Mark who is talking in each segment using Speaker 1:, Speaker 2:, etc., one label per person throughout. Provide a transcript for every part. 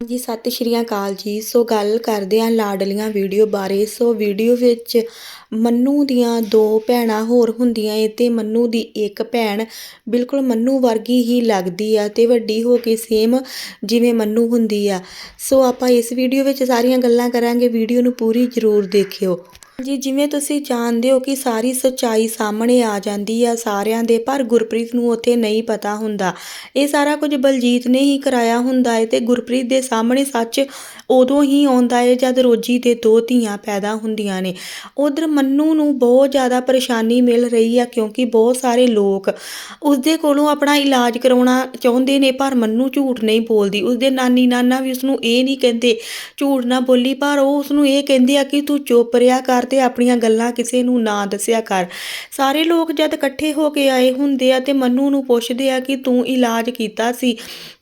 Speaker 1: ਜੀ, ਸਤਿ ਸ਼੍ਰੀ ਅਕਾਲ ਜੀ। ਸੋ ਗੱਲ ਕਰਦੇ ਹਾਂ ਲਾਡਲੀਆਂ ਵੀਡੀਓ ਬਾਰੇ। ਸੋ ਵੀਡੀਓ ਵਿੱਚ ਮੰਨੂ ਦੀਆਂ ਦੋ ਭੈਣਾਂ ਹੋਰ ਹੁੰਦੀਆਂ ਏ ਤੇ ਮੰਨੂ ਦੀ ਇੱਕ ਭੈਣ ਬਿਲਕੁਲ ਮੰਨੂ ਵਰਗੀ ਹੀ ਲੱਗਦੀ ਆ ਤੇ ਵੱਡੀ ਹੋ ਕੇ ਸੇਮ ਜਿਵੇਂ ਮੰਨੂ ਹੁੰਦੀ ਆ। ਸੋ ਆਪਾਂ ਇਸ ਵੀਡੀਓ ਵਿੱਚ ਸਾਰੀਆਂ ਗੱਲਾਂ ਕਰਾਂਗੇ। ਵੀਡੀਓ ਨੂੰ ਪੂਰੀ ਜ਼ਰੂਰ ਦੇਖਿਓ। ਜੀ, ਜਿਵੇਂ ਤੁਸੀਂ ਜਾਣਦੇ ਹੋ ਕਿ ਸਾਰੀ ਸੱਚਾਈ ਸਾਹਮਣੇ ਆ ਜਾਂਦੀ ਆ ਸਾਰਿਆਂ ਦੇ, ਪਰ ਗੁਰਪ੍ਰੀਤ ਨੂੰ ਉੱਥੇ ਨਹੀਂ ਪਤਾ ਹੁੰਦਾ। ਇਹ ਸਾਰਾ ਕੁਝ ਬਲਜੀਤ ਨੇ ਹੀ ਕਰਾਇਆ ਹੁੰਦਾ ਹੈ ਤੇ ਗੁਰਪ੍ਰੀਤ ਦੇ ਸਾਹਮਣੇ ਸੱਚ ਉਦੋਂ ਹੀ ਆਉਂਦਾ ਹੈ ਜਦ ਰੋਜੀ ਦੇ ਦੋ ਧੀਆਂ ਪੈਦਾ ਹੁੰਦੀਆਂ ਨੇ। ਉਧਰ ਮੰਨੂ ਨੂੰ ਬਹੁਤ ਜ਼ਿਆਦਾ ਪਰੇਸ਼ਾਨੀ ਮਿਲ ਰਹੀ ਆ ਕਿਉਂਕਿ ਬਹੁਤ ਸਾਰੇ ਲੋਕ ਉਸਦੇ ਕੋਲੋਂ ਆਪਣਾ ਇਲਾਜ ਕਰਾਉਣਾ ਚਾਹੁੰਦੇ ਨੇ, ਪਰ ਮੰਨੂ ਝੂਠ ਨਹੀਂ ਬੋਲਦੀ। ਉਸਦੇ ਨਾਨੀ ਨਾਨਾ ਵੀ ਉਸਨੂੰ ਇਹ ਨਹੀਂ ਕਹਿੰਦੇ, ਝੂਠ ਨਾ ਬੋਲੀ, ਪਰ ਉਹ ਉਸਨੂੰ ਇਹ ਕਹਿੰਦੇ ਆ ਕਿ ਤੂੰ ਚੁੱਪ ਰਿਹਾ ਕਰ ਤੇ ਆਪਣੀਆਂ ਗੱਲਾਂ ਕਿਸੇ ਨੂੰ ਨਾ ਦੱਸਿਆ ਕਰ। ਸਾਰੇ ਲੋਕ ਜਦ ਇਕੱਠੇ ਹੋ ਕੇ ਆਏ ਹੁੰਦੇ ਆ ਤੇ ਮੰਨੂ ਨੂੰ ਪੁੱਛਦੇ ਆ ਕਿ ਤੂੰ ਇਲਾਜ ਕੀਤਾ ਸੀ।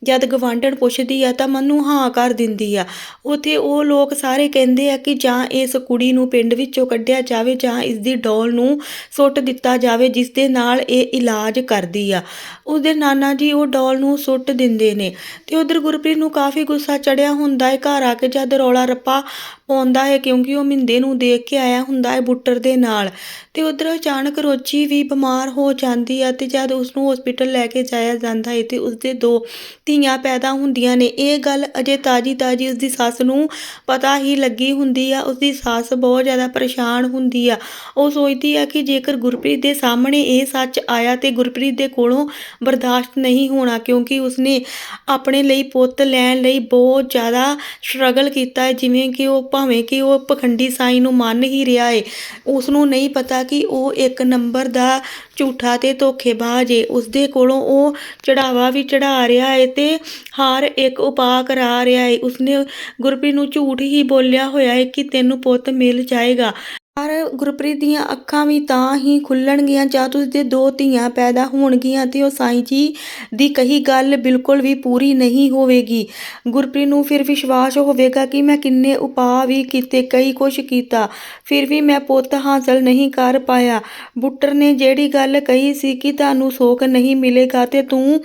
Speaker 1: ਜਦ ਗਵਾਂਢਣ ਪੁੱਛਦੀ ਆ ਤਾਂ ਮੰਨੂ ਹਾਂ ਕਰ ਦਿੰਦੀ ਆ। ਉਥੇ ਉਹ ਲੋਕ ਸਾਰੇ ਕਹਿੰਦੇ ਆ ਕਿ ਜਾਂ ਇਸ ਕੁੜੀ ਨੂੰ ਪਿੰਡ ਵਿੱਚੋਂ ਕੱਢਿਆ ਜਾਵੇ ਜਾਂ ਇਸ ਦੀ ਡੋਲ ਨੂੰ ਸੁੱਟ ਦਿੱਤਾ ਜਾਵੇ ਜਿਸ ਦੇ ਨਾਲ ਇਹ ਇਲਾਜ ਕਰਦੀ ਆ। ਉਹਦੇ ਨਾਨਾ ਜੀ ਉਹ ਡੋਲ ਨੂੰ ਸੁੱਟ ਦਿੰਦੇ ਨੇ ਤੇ ਉਧਰ ਗੁਰਪ੍ਰੀਤ ਨੂੰ ਕਾਫੀ ਗੁੱਸਾ ਚੜਿਆ ਹੁੰਦਾ ਹੈ। ਘਰ ਆ ਕੇ ਜਦ ਰੌਲਾ ਰੱਪਾ ਪਾਉਂਦਾ ਹੈ ਕਿਉਂਕਿ ਉਹ ਮਿੰਦੇ ਨੂੰ ਦੇਖ ਕੇ ਆਇਆ ਹੁੰਦਾ ਹੈ ਬੁੱਟਰ ਦੇ ਨਾਲ। ਤੇ ਉਧਰ ਅਚਾਨਕ ਰੋਜੀ ਵੀ ਬਿਮਾਰ ਹੋ ਜਾਂਦੀ ਆ ਤੇ ਜਦ ਉਸ ਨੂੰ ਹਸਪੀਟਲ ਲੈ ਕੇ ਜਾਇਆ ਜਾਂਦਾ ਹੈ ਤੇ ਉਸਦੇ ਦੋ ਧੀਆਂ ਪੈਦਾ ਹੁੰਦੀਆਂ ਨੇ। ਇਹ ਗੱਲ ਅਜੇ ਤਾਜੀ ਤਾਜੀ ਉਸਦੀ ਸੱਸ ਨੂੰ ਪਤਾ ਹੀ ਲੱਗੀ ਹੁੰਦੀ ਆ। ਉਸਦੀ ਸੱਸ ਬਹੁਤ ਜ਼ਿਆਦਾ ਪਰੇਸ਼ਾਨ ਹੁੰਦੀ ਆ। ਉਹ ਸੋਚਦੀ ਆ ਕਿ ਜੇਕਰ ਗੁਰਪ੍ਰੀਤ ਦੇ ਸਾਹਮਣੇ ਇਹ ਸੱਚ ਆਇਆ ਤੇ ਗੁਰਪ੍ਰੀਤ ਦੇ ਕੋਲੋਂ ਬਰਦਾਸ਼ਤ ਨਹੀਂ ਹੋਣਾ ਕਿਉਂਕਿ ਉਸਨੇ ਆਪਣੇ ਲਈ ਪੁੱਤ ਲੈਣ ਲਈ ਬਹੁਤ ਜ਼ਿਆਦਾ ਸਟਰਗਲ ਕੀਤਾ ਹੈ। ਜਿਵੇਂ ਕਿ ਉਹ ਭਾਵੇਂ ਕਿ ਉਹ ਪਖੰਡੀ ਸਾਈ ਨੂੰ ਮੰਨ ਹੀ ਰਿਹਾ ਏ। ਉਸ ਨੂੰ ਨਹੀਂ ਪਤਾ ਕਿ ਉਹ ਇੱਕ ਨੰਬਰ ਦਾ ਝੂਠਾ ਤੇ ਧੋਖੇਬਾਜ਼ ਏ। ਉਸਦੇ ਕੋਲੋਂ ਉਹ ਚੜਾਵਾ ਵੀ ਚੜਾ ਰਿਹਾ ਏ ਤੇ ਹਰ ਇੱਕ ਉਪਾਅ ਕਰਾ ਰਿਹਾ ਏ। ਉਸਨੇ ਗੁਰਪ੍ਰੀਤ ਨੂੰ ਝੂਠ ਹੀ ਬੋਲਿਆ ਹੋਇਆ ਏ ਕਿ ਤੈਨੂੰ ਪੁੱਤ ਮਿਲ ਜਾਏਗਾ। ਪਰ ਗੁਰਪ੍ਰੀਤ ਦੀਆਂ ਅੱਖਾਂ ਵੀ ਤਾਂ ਹੀ ਖੁੱਲਣਗੀਆਂ ਜਦ ਉਸਦੇ ਦੋ ਧੀਆਂ ਪੈਦਾ ਹੋਣਗੀਆਂ ਤੇ ਉਹ ਸਾਈਂ ਜੀ ਦੀ ਕਹੀ ਗੱਲ ਬਿਲਕੁਲ ਵੀ ਪੂਰੀ ਨਹੀਂ ਹੋਵੇਗੀ। ਗੁਰਪ੍ਰੀਤ ਨੂੰ ਫਿਰ ਵਿਸ਼ਵਾਸ ਹੋਵੇਗਾ ਕਿ ਮੈਂ ਕਿੰਨੇ ਉਪਾਅ ਵੀ ਕੀਤੇ, ਕਈ ਕੁਛ ਕੀਤਾ, ਫਿਰ ਵੀ ਮੈਂ ਪੁੱਤ ਹਾਸਲ ਨਹੀਂ ਕਰ ਪਾਇਆ। ਬੁੱਟਰ ਨੇ ਜਿਹੜੀ ਗੱਲ ਕਹੀ ਸੀ ਕਿ ਤੁਹਾਨੂੰ ਸੋਖ ਨਹੀਂ ਮਿਲੇਗਾ ਤੇ ਤੂੰ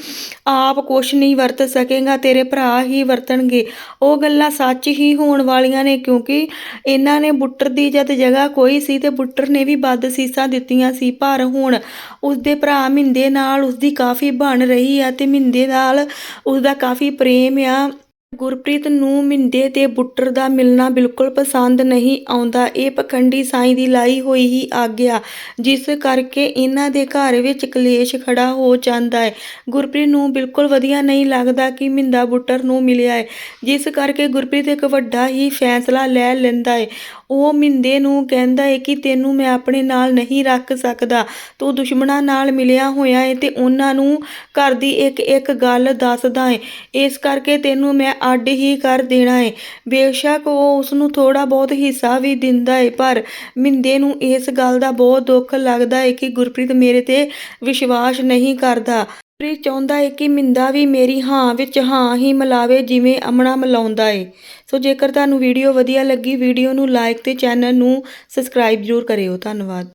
Speaker 1: ਆਪ ਕੁਛ ਨਹੀਂ ਵਰਤ ਸਕੇਗਾ, ਤੇਰੇ ਭਰਾ ਹੀ ਵਰਤਣਗੇ। ਉਹ ਗੱਲਾਂ ਸੱਚ ਹੀ ਹੋਣ ਵਾਲੀਆਂ ਨੇ, ਕਿਉਂਕਿ ਇਹਨਾਂ ਨੇ ਬੁੱਟਰ ਦੀ ਜਦ ਜਗ੍ਹਾ ਹੋਈ ਸੀ ਤੇ ਬੁੱਟਰ ਨੇ ਵੀ ਵੱਧ ਸੀਸਾਂ ਦਿੱਤੀਆਂ ਸੀ, ਪਰ ਹੁਣ ਉਸਦੇ ਭਰਾ ਮਿੰਦੇ ਨਾਲ ਉਸਦੀ ਕਾਫੀ ਬਣ ਰਹੀ ਆ ਤੇ ਮਿੰਦੇ ਨਾਲ ਉਸਦਾ ਕਾਫੀ ਪ੍ਰੇਮ ਆ। ਗੁਰਪ੍ਰੀਤ ਨੂੰ ਮਿੰਦੇ ਤੇ ਬੁੱਟਰ ਦਾ ਮਿਲਣਾ ਬਿਲਕੁਲ ਪਸੰਦ ਨਹੀਂ ਆਉਂਦਾ। ਇਹ ਪਖੰਡੀ ਸਾਈਂ ਦੀ ਲਾਈ ਹੋਈ ਹੀ ਆਗਿਆ, ਜਿਸ ਕਰਕੇ ਇਹਨਾਂ ਦੇ ਘਰ ਵਿੱਚ ਕਲੇਸ਼ ਖੜਾ ਹੋ ਜਾਂਦਾ ਹੈ। ਗੁਰਪ੍ਰੀਤ ਨੂੰ ਬਿਲਕੁਲ ਵਧੀਆ ਨਹੀਂ ਲੱਗਦਾ ਕਿ ਮਿੰਦਾ ਬੁੱਟਰ ਨੂੰ ਮਿਲਿਆ ਹੈ, ਜਿਸ ਕਰਕੇ ਗੁਰਪ੍ਰੀਤ ਇੱਕ ਵੱਡਾ ਹੀ ਫੈਸਲਾ ਲੈ ਲੈਂਦਾ ਹੈ। ਉਹ ਮਿੰਦੇ ਨੂੰ ਕਹਿੰਦਾ ਹੈ ਕਿ ਤੈਨੂੰ ਮੈਂ ਆਪਣੇ ਨਾਲ ਨਹੀਂ ਰੱਖ ਸਕਦਾ, ਤੂੰ ਦੁਸ਼ਮਣਾਂ ਨਾਲ ਮਿਲਿਆ ਹੋਇਆ ਹੈ ਤੇ ਉਹਨਾਂ ਨੂੰ ਘਰ ਦੀ ਇੱਕ ਇੱਕ ਗੱਲ ਦੱਸਦਾ ਹੈ। ਇਸ ਕਰਕੇ ਤੈਨੂੰ ਮੈਂ ਅੱਡ ਹੀ ਕਰ ਦੇਣਾ ਹੈ ਬੇਸ਼ੱਕ ਉਹ ਉਸ ਨੂੰ ਥੋੜਾ ਬਹੁਤ ਹਿੱਸਾ ਵੀ ਦਿੰਦਾ ਹੈ ਪਰ ਮਿੰਦੇ ਨੂੰ ਇਸ ਗੱਲ ਦਾ ਬਹੁਤ ਦੁੱਖ ਲੱਗਦਾ ਹੈ ਕਿ ਗੁਰਪ੍ਰੀਤ ਮੇਰੇ ਤੇ ਵਿਸ਼ਵਾਸ ਨਹੀਂ ਕਰਦਾ। ਗੁਰਪ੍ਰੀਤ ਚਾਹੁੰਦਾ ਹੈ ਕਿ ਮਿੰਦਾ ਵੀ ਮੇਰੀ ਹਾਂ ਵਿੱਚ ਹਾਂ ਹੀ ਮਿਲਾਵੇ ਜਿਵੇਂ ਅਮਣਾ ਮਿਲਾਉਂਦਾ ਏ। ਸੋ ਜੇਕਰ ਤੁਹਾਨੂੰ ਵੀਡੀਓ ਵਧੀਆ ਲੱਗੀ, ਵੀਡੀਓ ਨੂੰ ਲਾਈਕ ਤੇ ਚੈਨਲ ਨੂੰ ਸਬਸਕ੍ਰਾਈਬ ਜ਼ਰੂਰ ਕਰਿਓ। ਧੰਨਵਾਦ।